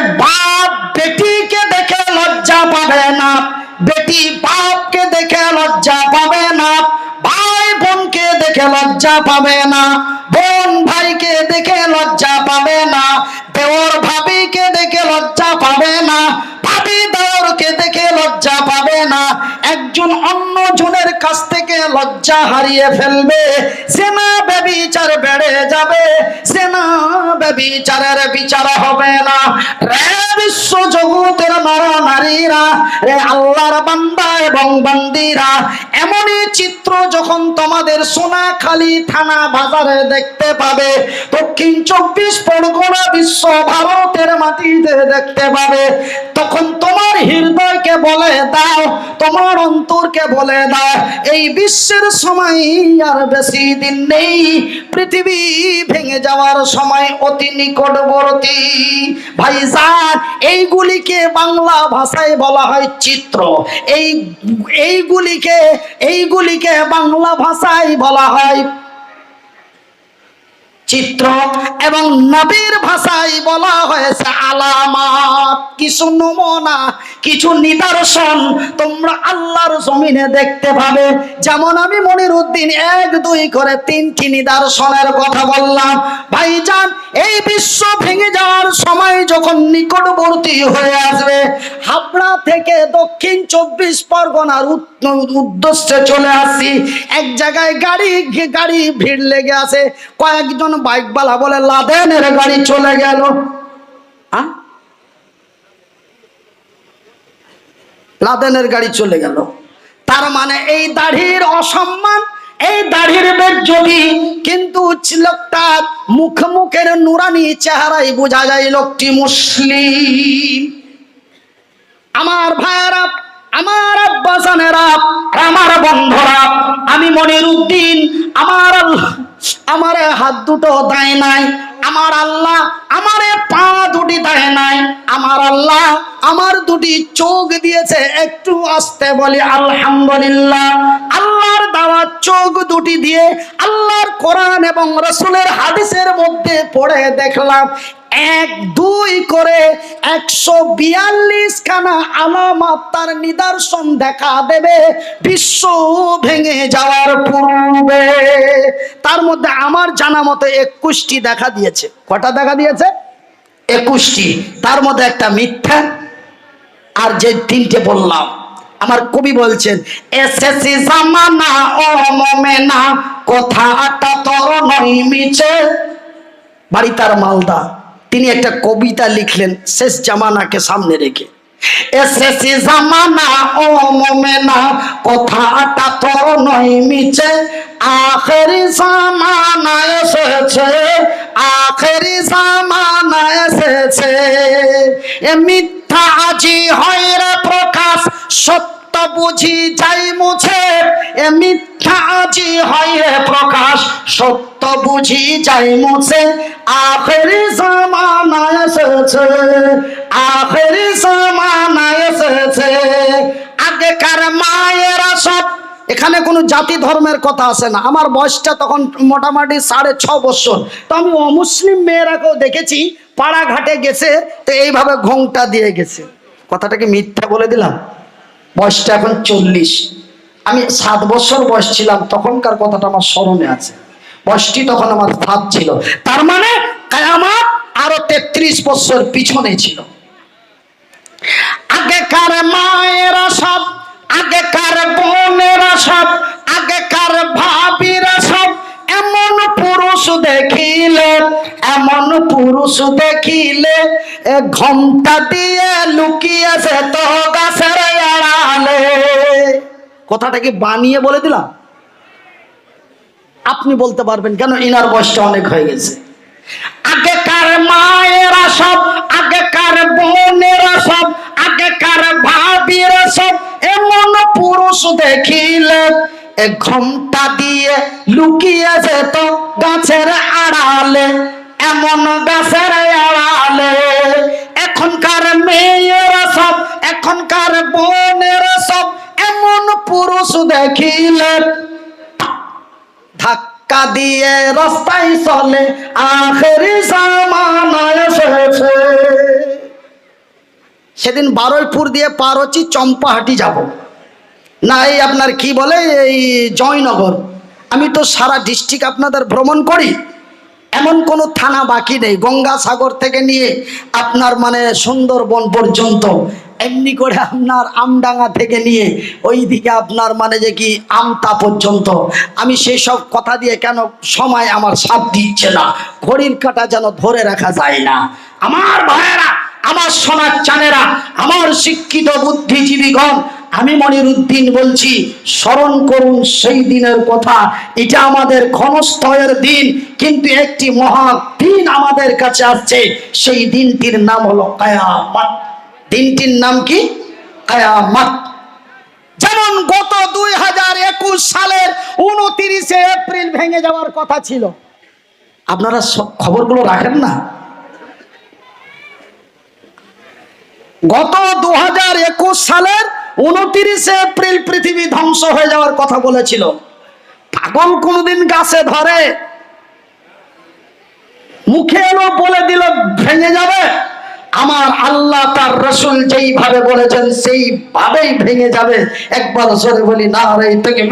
বাপ বেটিকে দেখে লজ্জা পাবে না। বেটি বাপকে দেখে লজ্জা পাবে না। ভাই বোনকে দেখে লজ্জা পাবে না। বোন ভাইকে দেখে লজ্জা পাবে না। দেওর ভাবিকে দেখে লজ্জা পাবে না। ভাবি দেওরকে দেখে লজ্জা পাবে না। একজন অন্য জনের কাছ থেকে লজ্জা হারিয়ে ফেলবে। সেনা ব্যবিচার বেড়ে যাবে। সেনা ব্যবিচারের বিচার হবে না। রে বিশ্ব জগতের নর নারীরা, রে আল্লাহর বান্দা এবং বান্দিরা, এমনই চিত্র যখন তোমাদের সোনাখালী থানা বাজারে দেখতে পাবে, দক্ষিণ চব্বিশ পরগনা বিশ্ব ভারতের মাটিতে দেখতে পাবে। তখন তোমার হৃদয়কে বলে দাও, তোমার অন্তরকে বলে দাও, এই বিশ্বের সময় আর বেশি দিন নেই। পৃথিবী ভেঙে যাওয়ার সময় অতি নিকটবর্তী। ভাইজান, এইগুলিকে বাংলা ভাষায় বলা হয় চিত্র। এই, এইগুলিকে এইগুলিকে বাংলা ভাষায় বলা হয় চিত্র এবং নবীর ভাষায় বলা হয়েছে আলামাত। কিছু নমুনা, কিছু নিদর্শন তোমরা আল্লাহর জমিনে দেখতে পাবে। যেমন আমি মনির উদ্দিন এক, দুই করে তিনটি নিদর্শনের কথা বললাম। ভাইজান, এই বিশ্ব ভেঙে যাওয়ার সময় যখন নিকটবর্তী হয়ে আসবে, হাবড়া থেকে দক্ষিণ চব্বিশ পরগনার উদ্দেশ্যে চলে আসছি। এক জায়গায় গাড়ি গাড়ি ভিড় লেগে আছে। কয়েকজন বাইকওয়ালা বলে লাদেনের গাড়ি চলে গেল। লাদেনের গাড়ি চলে গেল। তার মানে এই দাড়ির অসম্মান, এই দাড়ির বেজ্জতি কিন্তু লোকটার মুখ মুখের নুরানি চেহারাই বোঝা যায় লোকটি মুসলিম। আমার ভাইয়েরা, আমার আব্বাসানেরা আমার বন্ধুরা, আমি মনির উদ্দিন আমার হাত দুটো দায় নাই, আমার আল্লাহ আমার পা দুটি দেয় নাই, আমার আল্লাহ আমার দুটি চোখ দিয়েছে, একটু আসতে বলি, আলহামদুলিল্লাহ। আল্লাহর দেওয়া চোখ দুটি দিয়ে আল্লাহর কোরআন এবং রসুলের হাদিসের মধ্যে পড়ে দেখলাম এক, দুই করে একশো বিয়াল্লিশ খানা আলামত তার নিদর্শন দেখা দেবে। বিশ্ব ভেঙে যাওয়ার পূর্বে। তার মধ্যে আমার জানা মতো একুশটি দেখা দিয়েছে। কটা দেখা দিয়েছে? একুশটি। তার মধ্যে একটা মিথ্যা। আর যে তিনটে বললাম, আমার কবি বলছেন এসেসি জামানা ও মমেনা, কথাটা তোর নই মিছে। বাড়ি তার মালদা। তিনি একটা কবিতা লিখলেন, শেষ জামানাকে সামনে রেখে। জামানা কথাটা আখেরি এ মিথ্যা আজি হয় প্রকাশ, সত্য বুঝি যাই মুছে, এ মিথ্যা আজি হয় প্রকাশ। সত্য বুঝি যাই মুছে, আখেরি জামানা এসেছে, আখেরি জামানা এসেছে। আগেকার মায়েরা সব, এখানে কোনো জাতি ধর্মের কথা আসে না। আমার বয়সটা তখন মোটামুটি সাড়ে ছ বছর। তো আমি অমুসলিম মেয়েরাকেও দেখেছি, পাড়াঘাটে গেছে, তো এইভাবে ঘোংটা দিয়ে গেছে। কথাটাকে মিথ্যা বলে দিলাম। বয়সটা এখন চল্লিশ। আমি সাত বছর বয়স ছিলাম, তখনকার কথাটা আমার স্মরণে আছে। বয়সটি তখন আমার সাত ছিল। তার মানে কায়ামাত আরও তেত্রিশ বছর পিছনে ছিল। আগেকার মায়েরা সব আগেকার বোনেরা সব আগেকার ভাবিরা সব এমন পুরুষ দেখিলে, এমন পুরুষ দেখিলে ঘণ্টা দিয়ে লুকিয়েছে তো গাছের আড়ালে। কথাটা কি বানিয়ে বলে দিলাম? আপনি বলতে পারবেন কেন ইনার বয়সটা অনেক হয়ে গেছে। আগেকার মায়েরা সব, আগেকার বোনেরা সব, আগেকার ভাবিরা সব, এমন পুরুষ দেখিলে এ ঘণ্টা দিয়ে লুকিয়ে যেত গাছের আড়ালে, এমন গাছের আড়ালে। এখনকার মেয়েরা সব, এখনকার বোনেরা সব এমন পুরুষ দেখিলে। ধাক্কা দিয়ে রাস্তায় চলে, আখেরি জামানা এসেছে। সেদিন বারুইপুর দিয়ে পার হচ্ছি চম্পাহাটি যাব। না, এই আপনার কি বলে, এই জয়নগর। আমি তো সারা ডিস্ট্রিক্ট আপনাদের ভ্রমণ করি। এমন কোনো থানা বাকি নেই, গঙ্গাসাগর থেকে নিয়ে আপনার মানে সুন্দরবন পর্যন্ত। এমনি করে আপনার আমডাঙ্গা থেকে নিয়ে ওই দিকে আপনার মানে যে কি আমতা পর্যন্ত। আমি সেই সব কথা দিয়ে কেন সময় আমার সাথ দিচ্ছে না? ঘড়ির কাটা যেন ধরে রাখা যায় না। আমার ভাইয়েরা, আমার সোনার চানেরা, আমার শিক্ষিত বুদ্ধিজীবীগণ আমি মনির উদ্দিন বলছি, স্মরণ করুন সেই দিনের কথা। এটা আমাদের ক্ষণস্থয়ের দিন, কিন্তু একটি মহা দিন আমাদের কাছে আসছে। সেই দিনটির নাম হলো কায়ামাত। দিনটির নাম কি? কায়ামাত। যেমন গত দুই হাজার একুশ সালের উনতিরিশে এপ্রিল ভেঙে যাওয়ার কথা ছিল। আপনারা খবরগুলো রাখেন না? গত দু হাজার একুশ সালের উনতিরিশে এপ্রিল পৃথিবী ধ্বংস হয়ে যাওয়ার কথা বলেছিল। পাগল কোনদিন গাছে ধরে। মুখে এলো বলে দিল, ভেঙে যাবে। আমার আল্লাহ তার রসুল যেইভাবে বলেছেন, সেইভাবেই ভেঙে যাবে। একবার সরে বলি না রে থেকে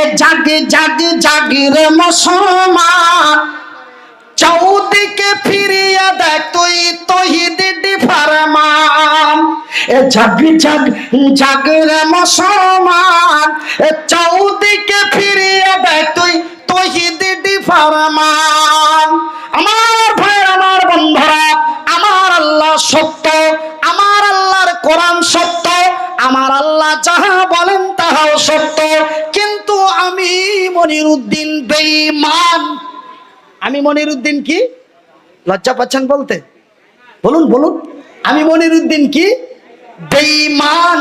এ জাগে জাগে, জাগি রে মুসলমান। চৌদিকে ফিরিয়া দেখ তুই তহিদি ফারমান। এ জাগ জাগ জাগ রে মুসলমান। এ চৌদিকে ফিরিয়া দেখ তুই তহিদি ফারমান। আমার ভাই আমার বন্ধুরা, আমার আল্লাহ সত্য, আমার আল্লাহর কোরআন সত্য, আমার আল্লাহ যাহা বলেন তাহাও সত্য। কিন্তু আমি মনির উদ্দিন বেঈমান। আমি মনির উদ্দিন কি? লজ্জা পাচ্ছেন বলতে? বলুন বলুন। আমি মনির উদ্দিন কি? বেঈমান।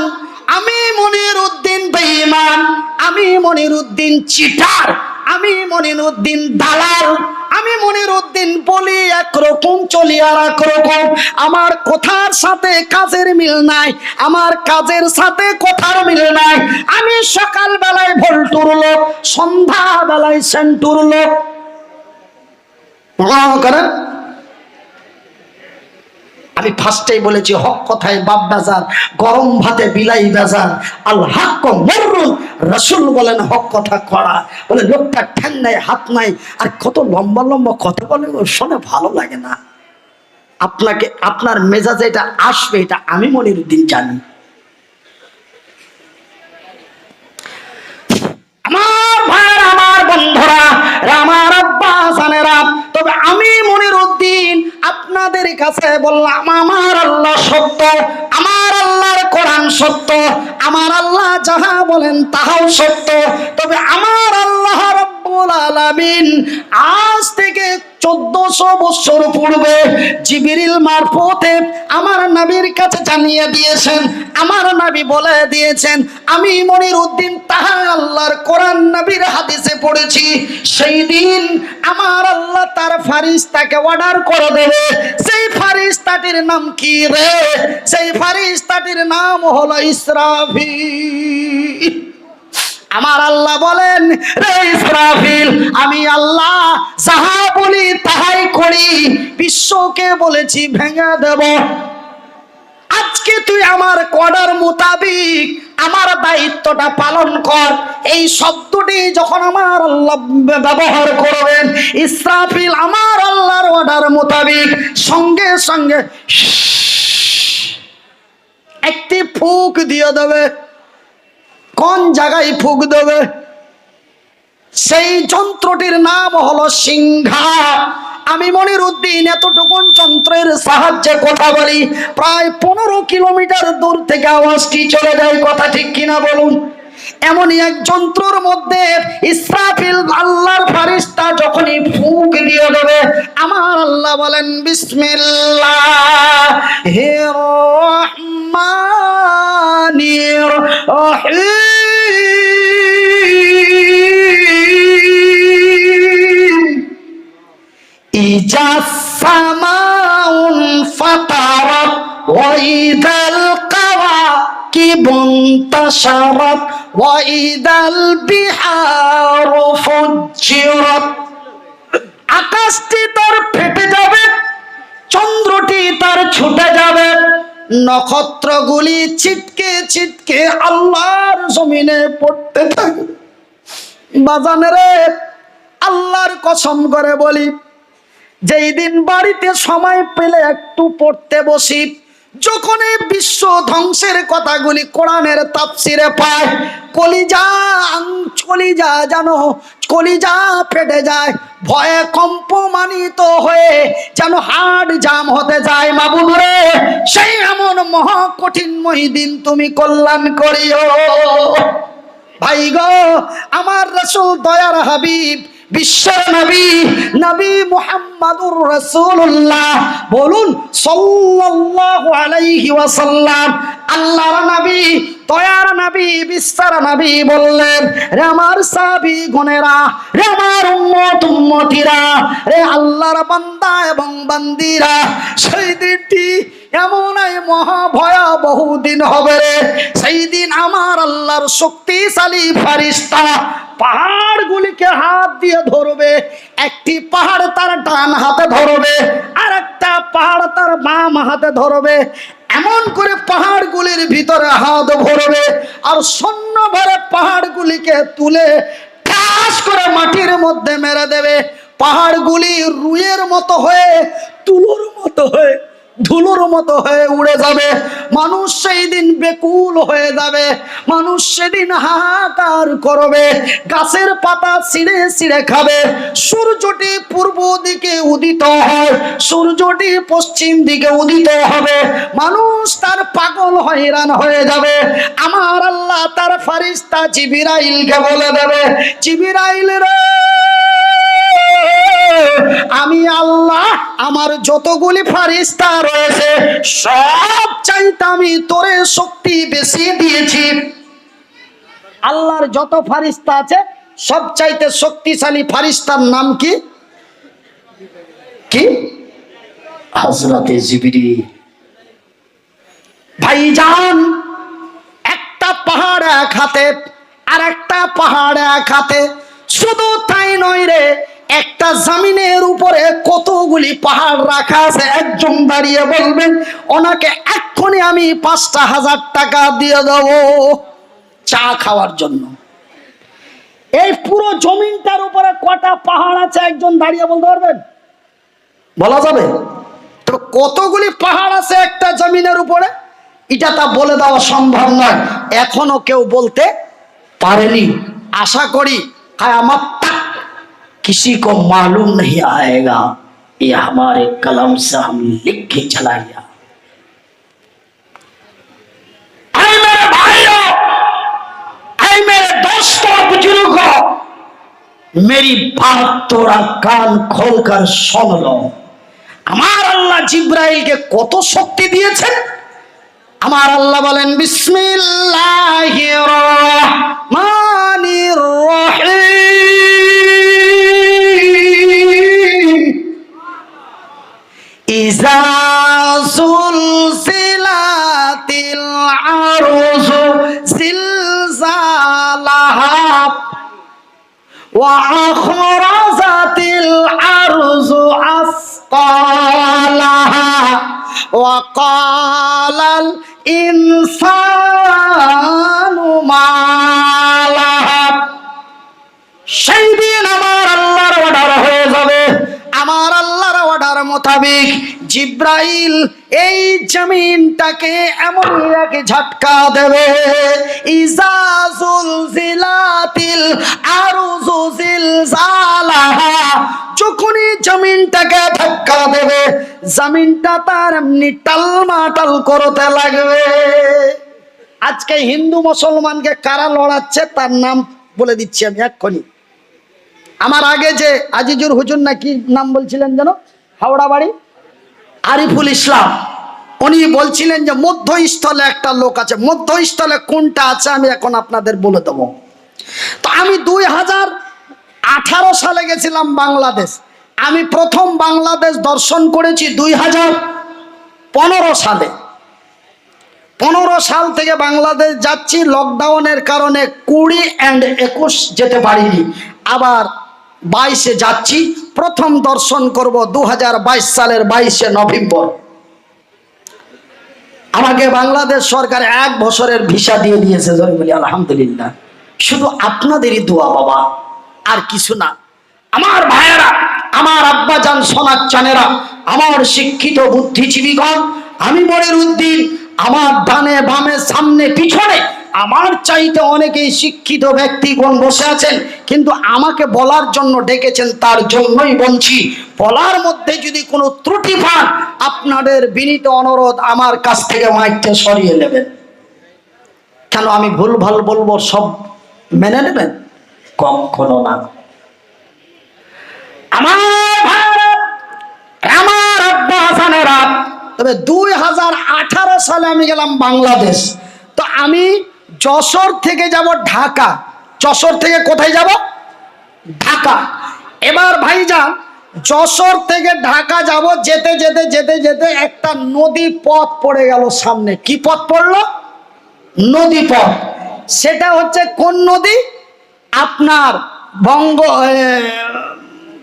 আমি মনির উদ্দিন বেঈমান। আমি মনির উদ্দিন চিটার। আমি মনির উদ্দিন দালাল। আমি মনির উদ্দিন বলি একরকম, চলি আর একরকম। আমার কথার সাথে কাজের মিল নাই। আমার কাজের সাথে কথার মিল নাই। আমি সকাল বেলায় ভোল্টুর লোক সন্ধ্যা বেলায় সেন্টুর লোক। করেন। আমি ফার্স্টেই বলেছি, হক কথায় বাপ বাজার, গরম ভাতে বিলাই বাজার। আল মরুন রসুল বলেন, হক কথা করা বলে, লোকটা ঠ্যাং নাই, হাত নাই। আর কত লম্বা লম্বা কথা বলে শোনে ভালো লাগে না। আপনাকে, আপনার মেজাজে এটা আসবে, এটা আমি মনির উদ্দিন জানি। আমি মনির উদ্দিন আপনাদের কাছে বললাম, আমার আল্লাহ সত্য, আমার আল্লাহর কোরআন সত্য, আমার আল্লাহ যাহা বলেন তাহাও সত্য। তবে আমার আল্লাহ রব্বুল আজ থেকে চোদ্দশো বছর পূর্বে জিবিরিল মারফতে আমার নবীর কাছে জানিয়ে দিয়েছেন, আমার নবী বলে দিয়েছেন, আমি মনির উদ্দিন তাহা আল্লাহর কোরআন নবীর হাদিসে পড়েছি, সেই দিন আমার আল্লাহ তার ফারিস্তাকে অর্ডার করে দেবে, সেই ফারিস্তাটির নাম কি রে? সেই ফারিস্তাটির নাম হলো ইসরাফিল। আমার আল্লাহ বলেন, রে ইসরাফিল, আমি আল্লাহ যাহা বলি তাহাই করি। বিশ্বকে বলেছি ভেঙে দেব। আজকে তুই আমার কডার মোতাবিক আমার দায়িত্বটা পালন কর। এই শব্দটি যখন আমার আল্লাহ ব্যবহার করবেন, ইসরাফিল আমার আল্লাহর অর্ডার মোতাবিক সঙ্গে সঙ্গে একটি ফুক দিয়ে দেবে। কোন জায়গায় ফুক দেবে? সেই যন্ত্রটির নাম হলো সিংহা। আমি মনির উদ্দিন এতটুকুন যন্ত্রের সাহায্যে কথা বলি। প্রায় পনেরো কিলোমিটার দূর থেকে আওয়াজটি চলে যায়, কথা ঠিক কিনা বলুন? এমন এক যন্ত্রর মধ্যে ইসরাফিল আল্লাহর ফারিস্তা যখনই ফুক দিয়ে দেবে, আমার আল্লাহ বলেন, বিসমিল্লাহ, হে রহমানির রহিম। ইজাস সামাউন ফাতারাত ওয়া কা الكواكب انتشرت وإذا البحار فجرت আকাশটি তার ফেটে যাবে চন্দ্রটি তার ছুটে যাবে নক্ষত্রগুলি ছিটকে ছিটকে আল্লাহর জমিনে পড়তে থাকবে বাজানে রে আল্লাহর কসম করে বলি যেই দিন বাড়িতে সময় পেলে একটু পড়তে বসি যখন এই বিশ্ব ধ্বংসের কথাগুলি কোরআনের তাফসিরে পায়, কলিজা কলিজা জানো, কলিজা ফেটে যায়, ভয়ে কম্পমানিত হয়ে যেন হার্ট জাম হতে যায়। মাবুদ রে সেই এমন মহা কঠিনময় দিন তুমি কল্যাণ করিও। ভাই গো, আমার রসুল দয়ার হাবিব বিশ্বের নবী নবী মুহাম্মাদুর রাসূলুল্লাহ। বলুন, সাল্লাল্লাহু আলাইহি ওয়াসাল্লাম আল্লাহর নবী, দয়ার নবী বিশ্বের নবী বললেন, রে আমার সাহাবী গণেরা রে আমার উম্মত উম্মতিরা, রে আল্লাহর বান্দা এবং বান্দিরা, সেই দিনটি এমন এই মহা ভয়াবহ দিন হবে রে। সেই দিন আমার আল্লাহর শক্তিশালী ফারিস্তা পাহাড়গুলিকে হাত দিয়ে ধরবে, একটি পাহাড় তার ডান হাতে ধরবে আর একটা পাহাড় তার বাম হাতে ধরবে, এমন করে পাহাড়গুলির ভিতরে হাত ভরবে আর শূন্য ভরে পাহাড়গুলিকে তুলে ঠাস করে মাটির মধ্যে মেরে দেবে। পাহাড়গুলি রুইয়ের মতো হয়ে তুলোর মতো হয়ে ধুলোর মতো হয়ে উড়ে যাবে। মানুষ সেই দিন বেকুল হয়ে যাবে। মানুষ সেদিন হাহাকার করবে। গাছের পাতা ছিঁড়ে ছিঁড়ে খাবে। সূর্যটি পূর্ব দিকে উদিত হয়। সূর্যটি পশ্চিম দিকে উদিত হবে। মানুষ তার পাগল হয়রান হয়ে যাবে। আমার আল্লাহ তার ফারিস্তা জিবিরাইলকে বলে দেবে, জিবিরাইল রে! আমি আল্লাহ আমার যতগুলি ফারিস্তা রয়েছে, সব চাইতে আমি তোরে শক্তি বেশি দিয়েছি। আল্লাহর যত ফারিস্তা আছে, সব চাইতে শক্তিশালী ফারিস্তার নাম কি? কি? হজরতে জিবিরি ভাইজান, একটা পাহাড় এক হাতে আর একটা পাহাড় এক হাতে, শুধু তাই নয় রে একটা জামিনের উপরে কতগুলি পাহাড় রাখা আছে? একজন দাঁড়িয়ে বলবেন, ওনাকে এক্ষুনি আমি পাঁচটা হাজার টাকা দিয়ে দেবো চা খাওয়ার জন্য। এই পুরো জমিনটার উপরে কটা পাহাড় আছে? একজন দাঁড়িয়ে বলতে পারবেন? বলা যাবে? তো কতগুলি পাহাড় আছে একটা জমিনের উপরে? এটা তা বলে দেওয়া সম্ভব নয়। এখনও কেউ বলতে পারেনি। আশা করি আমার किसी को मालूम नहीं आएगा ये हमारे कलम से हम लिख के चलाएगा ऐ मेरे भाइयों ऐ मेरे दोस्तों बुजुर्गों मेरी बात थोड़ा कान खोलकर सुन लो আমার আল্লাহ জিব্রাইলকে কত শক্তি দিয়েছেন আমার আল্লাহ বলেন বিসমিল্লাহির রহমানির রহিম إذا سلسلت العرض زلزالها وأخرزت الأرض أثقالها وقال الإنسان ما لها؟ شيء মোতাবেক জিব্রাইল এই জমিনটাকে এমন এক ঝটকা দেবে ইজাজুল যখনই জমিনটাকে ধাক্কা দেবে, জমিনটা তার এমনি টালমাটাল করতে লাগবে। আজকে হিন্দু মুসলমানকে কারা লড়াচ্ছে তার নাম বলে দিচ্ছি আমি এক্ষুনি। আমার আগে যে আজিজুর হুজুর না কি নাম বলছিলেন যেন? হাওড়া বাড়ি? আরিফুল ইসলাম। উনি বলছিলেন যে, মধ্যস্থলে একটা লোক আছে। মধ্যস্থলে কোনটা আছে আমি এখন আপনাদের বলে দেবো। তো আমি দুই হাজার আঠারো সালে গেছিলাম বাংলাদেশ। আমি প্রথম বাংলাদেশ দর্শন করেছি দুই হাজার পনেরো সালে। পনেরো সাল থেকে বাংলাদেশ যাচ্ছি, লকডাউনের কারণে কুড়ি অ্যান্ড একুশ যেতে পারিনি। আবার বাইশে যাচ্ছি প্রথম দর্শন করব দু হাজার বাইশ সালের বাইশে নভেম্বর। আমাকে বাংলাদেশ সরকার এক বছরের ভিসা দিয়ে দিয়েছে, জয় আলহামদুলিল্লাহ। শুধু আপনাদেরই দোয়া, বাবা, আর কিছু না। আমার ভাইয়েরা, আমার আব্বাজান চানেরা আমার শিক্ষিত বুদ্ধিজীবীগণ, আমি মনির উদ্দিন আমার ডানে বামে, সামনে, পিছনে আমার চাইতে অনেকেই শিক্ষিত ব্যক্তিগণ বসে আছেন, কিন্তু আমাকে বলার জন্য ডেকেছেন, তার জন্যই বলছি, বলার মধ্যে যদি কোনো ত্রুটি পান আপনাদের বিনীত অনুরোধ আমার কাছ থেকে মাইকটা সরিয়ে নেবেন। কেন আমি ভুল ভালো বলব, সব মেনে নেবেন? কখনো না। আমার আমার আব্বা হাসানেরা, তবে দুই হাজার আঠারো সালে আমি গেলাম বাংলাদেশ। তো আমি যশোর থেকে যাব ঢাকা। যশোর থেকে কোথায় যাব? ঢাকা। এবার ভাই ভাইজান, যশোর থেকে ঢাকা যাব যেতে যেতে যেতে যেতে একটা নদী পথ পড়ে গেল সামনে। কি পথ পড়ল? নদী পথ। সেটা হচ্ছে কোন নদী? আপনার বঙ্গ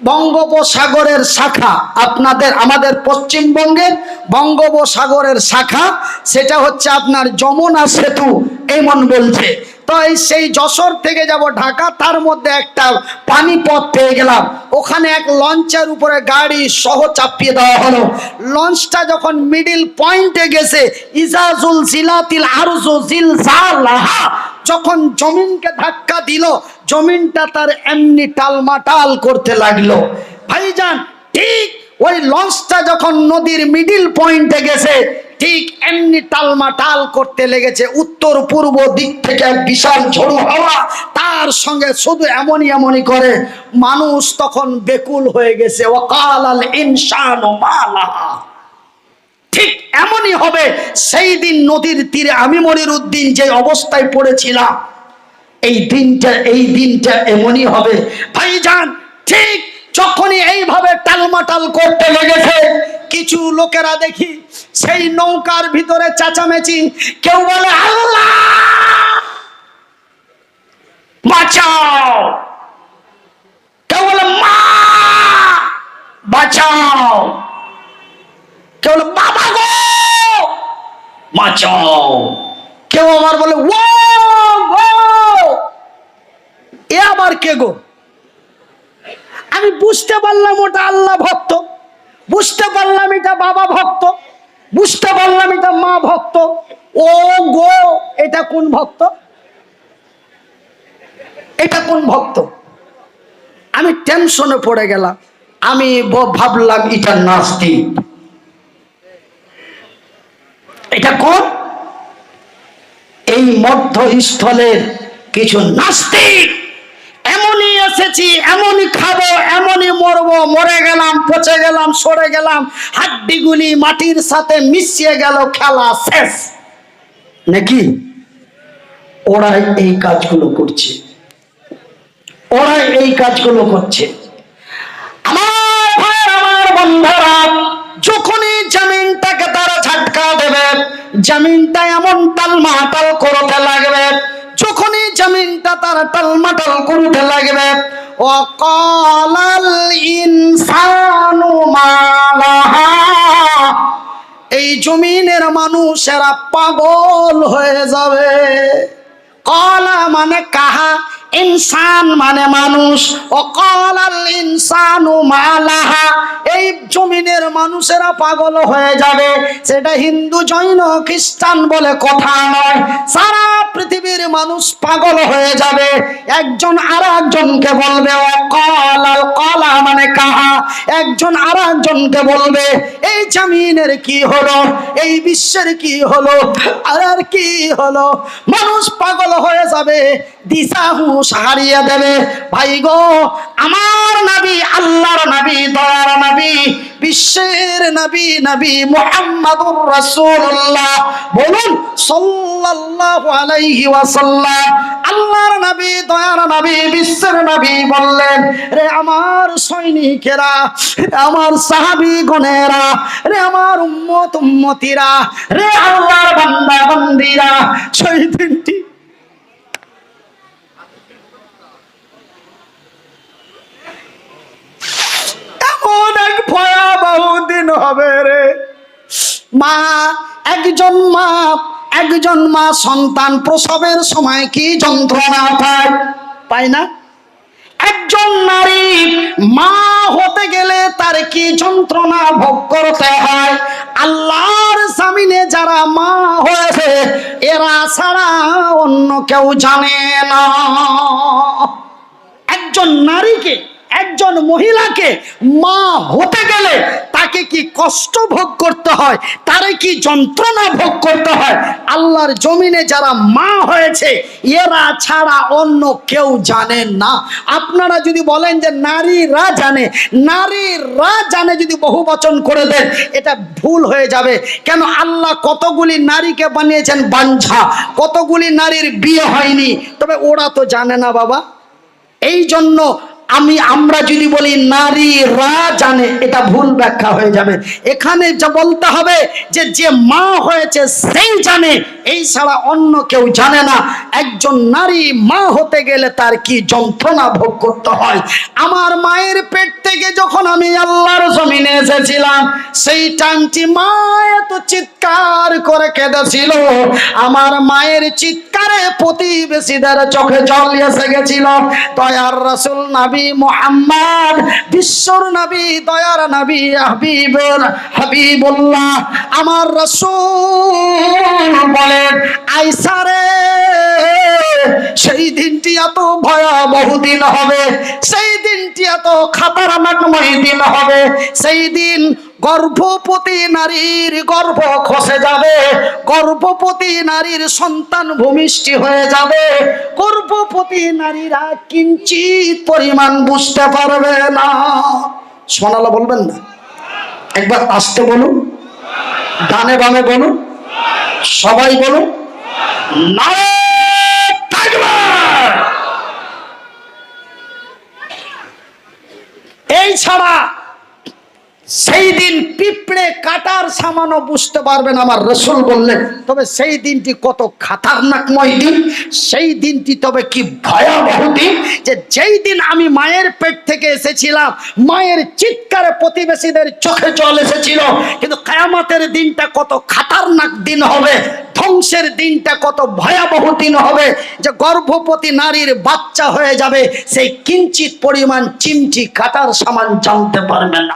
বঙ্গোপসাগরের শাখা আপনাদের, আমাদের পশ্চিমবঙ্গের বঙ্গোপসাগরের শাখা, সেটা হচ্ছে আপনার যমুনা সেতু, এমন বলছে। তো সেই যশোর থেকে যাব ঢাকা, তার মধ্যে একটা পানি পথ পেয়ে গেলাম। ওখানে এক লঞ্চের উপরে গাড়ি সহ চাপিয়ে দেওয়া হলো। লঞ্চটা যখন মিডিল পয়েন্টে গেছে, ইজাজুল জিলাতিল আরজু জিল যখন জমিনকে ধাক্কা দিল জমিনটা তার এমনি টালমাটাল করতে লাগল। ভাইজান, ঠিক ওই লঞ্চটা যখন নদীর মিডিল পয়েন্টে গেছে, ঠিক এমনি টালমাটাল করতে লেগেছে। উত্তর পূর্ব দিক থেকে এক বিশাল ঝোড়ো হাওয়া, তার সঙ্গে শুধু এমনই এমনই করে, মানুষ তখন বেকুল হয়ে গেছে। ওকাল আল ইনসান মালাহা। ঠিক এমনই হবে, সেই দিন নদীর তীরে আমি মনির উদ্দিন যে অবস্থায় পড়েছিলাম এই দিনটা এই দিনটা এমনই হবে। ভাইজান, ঠিক যখনই এইভাবে টালমাটাল করতে লেগেছে, কিছু লোকেরা দেখি সেই নৌকার ভিতরে চাচামেচি, কেউ বলে, আল্লাহ কেউ বলে বাঁচাও। কেউ বলে, বাবা গো, বাঁচাও। কেউ আমার বলে, ও গো। এ আবার কে গো? আমি বুঝতে পারলাম ওটা আল্লাহ ভক্ত। বুঝতে পারলাম এটা বাবা ভক্ত। বুঝতে পারলাম এটা মা ভক্ত। ও গো, এটা কোন ভক্ত? এটা কোন ভক্ত? আমি টেনশনে পড়ে গেলাম। আমি ভাবলাম এটা নাস্তিক। এটা কোন? এই মধ্যস্থলের কিছু নাস্তিক। এসেছি, এমনই খাব, এমনই মরবো, মরে গেলাম, পচে গেলাম, সরে গেলাম, হাড্ডিগুলি মাটির সাথে মিশিয়ে গেল, খেলা শেষ। নাকি? ওরাই এই কাজগুলো করছে। ওরাই এই কাজগুলো করছে। আমার ভাই আমার বন্ধুরা, যখনই জমিনটাকে তারা ঝাটকা দেবে, জমিনটা এমন তাল মাতাল করতে লাগবে যখনই জামিনটা তার টালমাটাল করতে লাগবে, ও কলাল ইনসানু মালাহা। এই জমিনের মানুষেরা পাগল হয়ে যাবে। কলা মানে কাহা? ইনসান মানে মানুষ। ও ইনসান ইনসানু মালাহা। এই জমিনের মানুষেরা পাগল হয়ে যাবে। সেটা হিন্দু, জৈন, খ্রিস্টান বলে কথা নয়। সারা পৃথিবীর মানুষ পাগল হয়ে যাবে। একজন আর একজনকে বলবে ও একজন আর একজনকে বলবে, এই জমিনের কি হলো? এই বিশ্বের কি হলো? আর কি হলো? মানুষ পাগল হয়ে যাবে দিশা হুঁশ হারিয়ে দেবে। ভাই গো, আমার নবী আল্লাহর নবী, দয়ার নবী, বিশ্বের নাবি নাবি মুহাম্মাদুর রাসূলুল্লাহ। বলুন, সাল্লাল্লাহু আলাইহি ওয়াসাল্লাম আল্লাহর নবী, দয়ার নবী, বিশ্বের নবী বললেন, রে আমার সৈনিকেরা আমার সাহাবী গণেরা, রে আমার উম্মত উম্মতিরা, রে আল্লাহর বান্দা বান্দিরা, সেই দিনটি এমন এক ভয়াবহ দিন হবে রে। মা, একজন মা একজন মা সন্তান প্রসবের সময় কি যন্ত্রণা পায়? পায় না? একজন নারী মা হতে গেলে তার কি যন্ত্রণা ভোগ করতে হয়? আল্লাহর জামিনে যারা মা হয়েছে, এরা ছাড়া অন্য কেউ জানে না। একজন নারীকে একজন মহিলাকে মা হতে গেলে তাকে কি কষ্ট ভোগ করতে হয়? তারে কি যন্ত্রণা ভোগ করতে হয়? আল্লাহর জমিনে যারা মা হয়েছে, এরা ছাড়া অন্য কেউ জানে না। আপনারা যদি বলেন যে নারীরা জানে নারীরা জানে যদি বহু বচন করে দেন, এটা ভুল হয়ে যাবে। কেন আল্লাহ কতগুলি নারীকে বানিয়েছেন বাঞ্ছা, কতগুলি নারীর বিয়ে হয়নি? তবে ওরা তো জানে না বাবা। এই জন্য আমি, আমরা যদি বলি নারীরা জানে, এটা ভুল ব্যাখ্যা হয়ে যাবে। এখানে যা বলতে হবে যে যে মা হয়েছে সেই জানে, এই ছাড়া অন্য কেউ জানে না। একজন নারী মা হতে গেলে তার কি যন্ত্রণা ভোগ করতে হয়? আমার মায়ের পেট থেকে যখন আমি আল্লাহর জমিনে এসেছিলাম, সেই টাইমটি মা এত চিৎকার করে কেঁদেছিল। আমার মায়ের চিৎকারে প্রতিবেশীদের চোখে জল এসে গেছিল। দয়ার রাসুল নবী মোহাম্মদ, বিশ্বর নাবি, দয়ার নবী হাবিবের হাবিবুল্লাহ। আমার রাসূল বলেন আইসারে সেই দিনটি এত ভয়াবহ দিন হবে। সেই দিনটি এত খাতারনাকময় দিন হবে। সেই দিন গর্ভবতী নারীর গর্ভ খসে যাবে। গর্ভবতী নারীর সন্তান ভূমিষ্ঠি হয়ে যাবে। গর্ভবতী নারীরা কিঞ্চিত পরিমাণ বুঝতে পারবে না। সোনালা বলবেন না? একবার আসতে বলুন। ডানে বামে বলুন। সবাই বলুন। না এই ছাড়া সেই দিন পিঁপড়ে কাটার সামানও বুঝতে পারবেন আমার রসুল বললেন, তবে সেই দিনটি কত খাতারনাকময় দিন, সেই দিনটি তবে কি ভয়াবহ দিন যে যেই দিন আমি মায়ের পেট থেকে এসেছিলাম, মায়ের চিৎকারে প্রতিবেশীদের চোখে জল এসেছিল, কিন্তু কায়ামাতের দিনটা কত খাতারনাক দিন হবে, ধ্বংসের দিনটা কত ভয়াবহ দিন হবে, যে গর্ভবতী নারীর বাচ্চা হয়ে যাবে, সেই কিঞ্চিত পরিমাণ চিমচি কাটার সামান জানতে পারবে না।